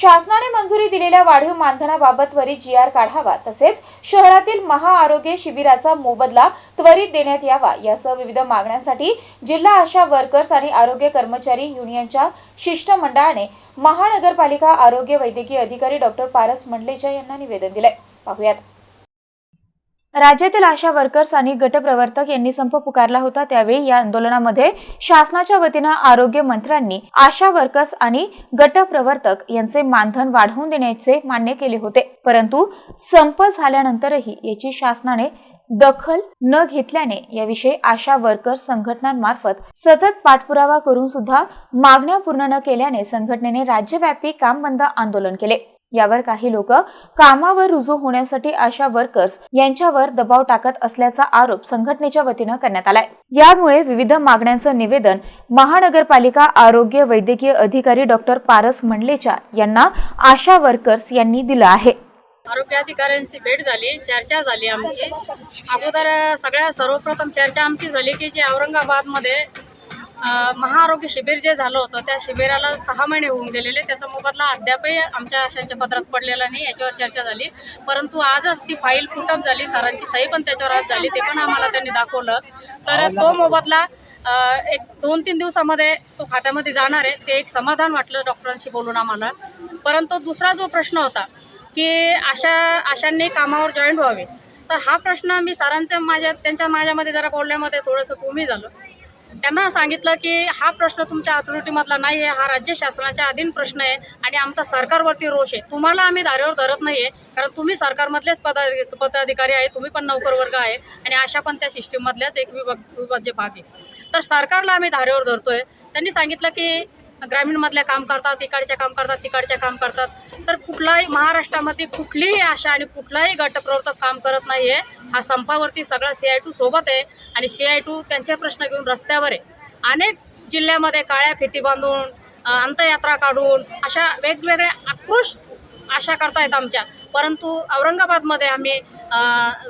शासनाने मंजुरी दिलेल्या वाढीव मानधनाबाबत त्वरित जी आर काढावा. तसेच शहरातील महाआरोग्य शिबिराचा मोबदला त्वरित देण्यात यावा. यासह विविध मागण्यांसाठी जिल्हा आशा वर्कर्स आणि आरोग्य कर्मचारी युनियनच्या शिष्टमंडळाने महानगरपालिका आरोग्य वैद्यकीय अधिकारी डॉक्टर पारस मंडलेचा यांना निवेदन दिले पाहुयात. राज्यातील आशा वर्कर्स आणि गटप्रवर्तक यांनी संप पुकारला होता. त्यावेळी या आंदोलनामध्ये शासनाच्या वतीनं आरोग्य मंत्र्यांनी आशा वर्कर्स आणि गटप्रवर्तक यांचे मानधन वाढवून देण्याचे मान्य केले होते. परंतु संप झाल्यानंतरही याची शासनाने दखल न घेतल्याने याविषयी आशा वर्कर्स संघटनांमार्फत सतत पाठपुरावा करून सुद्धा मागण्या पूर्ण न केल्याने संघटनेने राज्यव्यापी काम बंद आंदोलन केले. यावर काही लोक कामावर रुजू होण्यासाठी आशा वर्कर्स यांच्यावर दबाव टाकत असल्याचा आरोप संघटनेच्या वतीनं करण्यात आलाय. यामुळे विविध मागण्यांचं निवेदन महानगरपालिका आरोग्य वैद्यकीय अधिकारी डॉक्टर पारस मंडलेचा यांना आशा वर्कर्स यांनी दिलं आहे. आरोग्य अधिकाऱ्यांची भेट झाली चर्चा झाली आमची. अगोदर सगळ्या सर्वप्रथम चर्चा आमची झाली की जे औरंगाबादमध्ये महाआरोग्य शिबिर जे झालं होतं त्या शिबिराला सहा महिने होऊन गेलेले. त्याचा मोबदला अद्यापही आमच्या आशांच्या पत्रात पडलेला नाही याच्यावर चर्चा झाली. परंतु आजच ती फाईल फुटअप झाली सरांची सही पण त्याच्यावर आज झाली ते पण आम्हाला त्यांनी दाखवलं. तर तो मोबदला एक दोन तीन दिवसामध्ये तो खात्यामध्ये जाणार आहे. ते एक समाधान वाटलं डॉक्टरांशी बोलून आम्हाला. परंतु दुसरा जो प्रश्न होता की अशा अशांनी कामावर जॉईंट व्हावे. तर हा प्रश्न मी सरांच्या माझ्या त्यांच्या माझ्यामध्ये जरा बोलण्यामध्ये थोडंसं कमी झालं. त्यांना सांगितलं की हा प्रश्न तुमच्या अथॉरिटीमधला नाही आहे हा राज्य शासनाच्या अधीन प्रश्न आहे आणि आमचा सरकारवरती रोष आहे. तुम्हाला आम्ही धारेवर धरत नाही आहे कारण तुम्ही सरकारमधलेच पदा पदाधिकारी आहे तुम्ही पण नोकर वर्ग आहे आणि अशा पण त्या सिस्टीममधल्याच एक विभाग विभाज्य भाग आहे. तर सरकारला आम्ही धारेवर धरतोय. त्यांनी सांगितलं की ग्रामीणमधल्या काम करतात इकडच्या काम करतात तिकडच्या काम करतात. तर कुठलाही महाराष्ट्रामध्ये कुठलीही आशा आणि कुठलाही गटप्रवर्तक काम करत नाही आहे हा संपावरती सगळा सी आय टू सोबत आहे आणि सी आय टू त्यांचे प्रश्न घेऊन रस्त्यावर आहे. अनेक जिल्ह्यामध्ये काळ्या फिती बांधून अंतयात्रा काढून अशा वेगवेगळ्या आक्रोश आशा करतायत आमच्या. परंतु औरंगाबादमध्ये आम्ही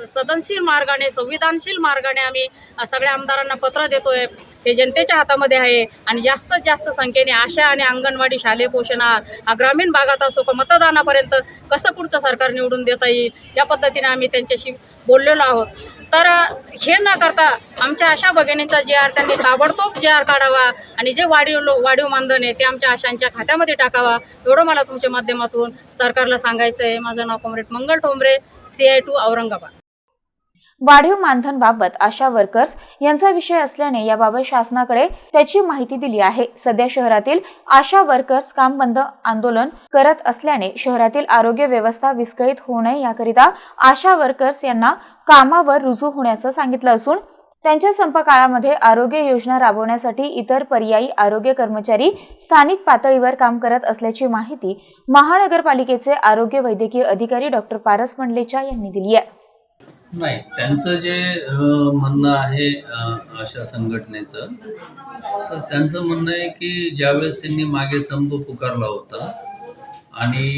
सदनशील मार्गाने संविधानशील मार्गाने आम्ही सगळ्या आमदारांना पत्र देतोय. हे जनतेच्या हातामध्ये आहे आणि जास्तीत जास्त संख्येने आशा आणि अंगणवाडी शालेय पोषणार हा ग्रामीण भागात असो का मतदानापर्यंत कसं पुढचं सरकार निवडून देता येईल या पद्धतीने आम्ही त्यांच्याशी बोललेलो आहोत. तर हे न करता आमच्या आशा भगिनींचा जे आर त्यांनी ताबडतोब जे आर काढावा आणि जे वाढीव लो वाढीव मानधन आहे ते आमच्या आशांच्या खात्यामध्ये टाकावा एवढं मला तुमच्या माध्यमातून सरकारला सांगायचं आहे माझं नाव comrade Mangal Thombre C I to Aurangabad. वाढीव मानधन बाबत आशा वर्कर्स यांचा विषय असल्याने याबाबत शासनाकडे त्याची माहिती दिली आहे. सध्या शहरातील आशा वर्कर्स काम बंद आंदोलन करत असल्याने शहरातील आरोग्य व्यवस्था विस्कळीत होऊ नये याकरिता आशा वर्कर्स यांना कामावर रुजू होण्याचं सांगितलं असून त्यांच्या संप काळामध्ये आरोग्य योजना राबवण्यासाठी इतर पर्यायी आरोग्य कर्मचारी स्थानिक पातळीवर काम करत असल्याची माहिती महानगरपालिकेचे आरोग्य वैद्यकीय अधिकारी डॉक्टर पारस मंडलेचा यांनी दिली आहे. नाही त्यांचं जे म्हणणं आहे अशा संघटनेचं तर त्यांचं म्हणणं आहे की ज्यावेळेस त्यांनी मागे संप पुकारला होता आणि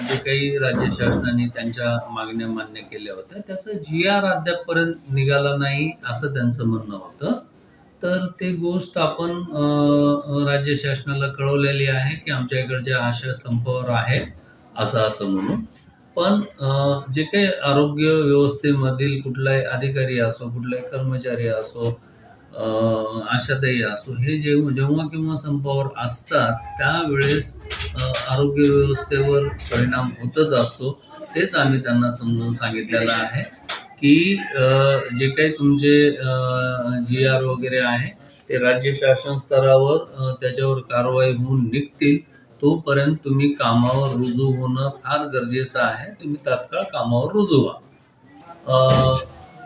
जे काही राज्य शासनाने त्यांच्या मागण्या मान्य केल्या होत्या त्याचं जी आर अद्यापपर्यंत निघाला नाही असं त्यांचं म्हणणं होतं. तर ते गोष्ट आपण राज्य शासनाला कळवलेली आहे की आमच्या इकडच्या आशा संपावर आहे असं असं म्हणून. पण जे काही आरोग्य व्यवस्थेमधील कुठलाही अधिकारी असो कुठलाही कर्मचारी असो आशाताई असो हे जेव्हा जेव्हा केव्हा संपावर असतात त्यावेळेस आरोग्य व्यवस्थेवर परिणाम होतच असतो. तेच आम्ही त्यांना समजून सांगितलेलं आहे की जे काही तुमचे जी आर वगैरे आहे ते राज्य शासन स्तरावर त्याच्यावर कारवाई होऊन निघतील. तोपर्यंत तुम्ही कामावर रुजू होणं फार गरजेचं आहे. तुम्ही तात्काळ कामावर रुजू व्हा.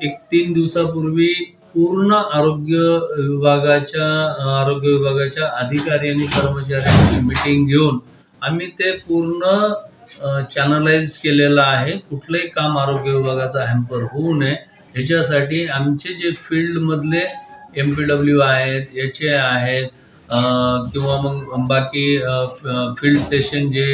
एक तीन दिवसापूर्वी पूर्ण आरोग्य विभागाच्या आरोग्य विभागाच्या अधिकारी आणि कर्मचाऱ्यांची मिटिंग घेऊन आम्ही ते पूर्ण चॅनलाइज केलेलं आहे. कुठलंही काम आरोग्य विभागाचा हॅम्पर होऊ नये. ह्याच्यासाठी आमचे जे फील्डमधले एम पी डब्ल्यू आहेत एच ए आहेत किंवा मग बाकी फील्ड सेशन जे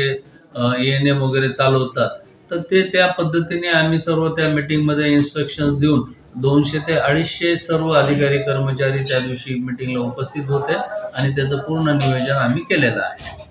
ए एन एम वगैरे चालवतात तर ते त्या पद्धतीने आम्ही सर्व त्या मीटिंगमध्ये इन्स्ट्रक्शन्स देऊन दोनशे ते अडीचशे सर्व अधिकारी कर्मचारी त्या दिवशी मीटिंगला उपस्थित होते आणि त्याचं पूर्ण नियोजन आम्ही केलेलं आहे.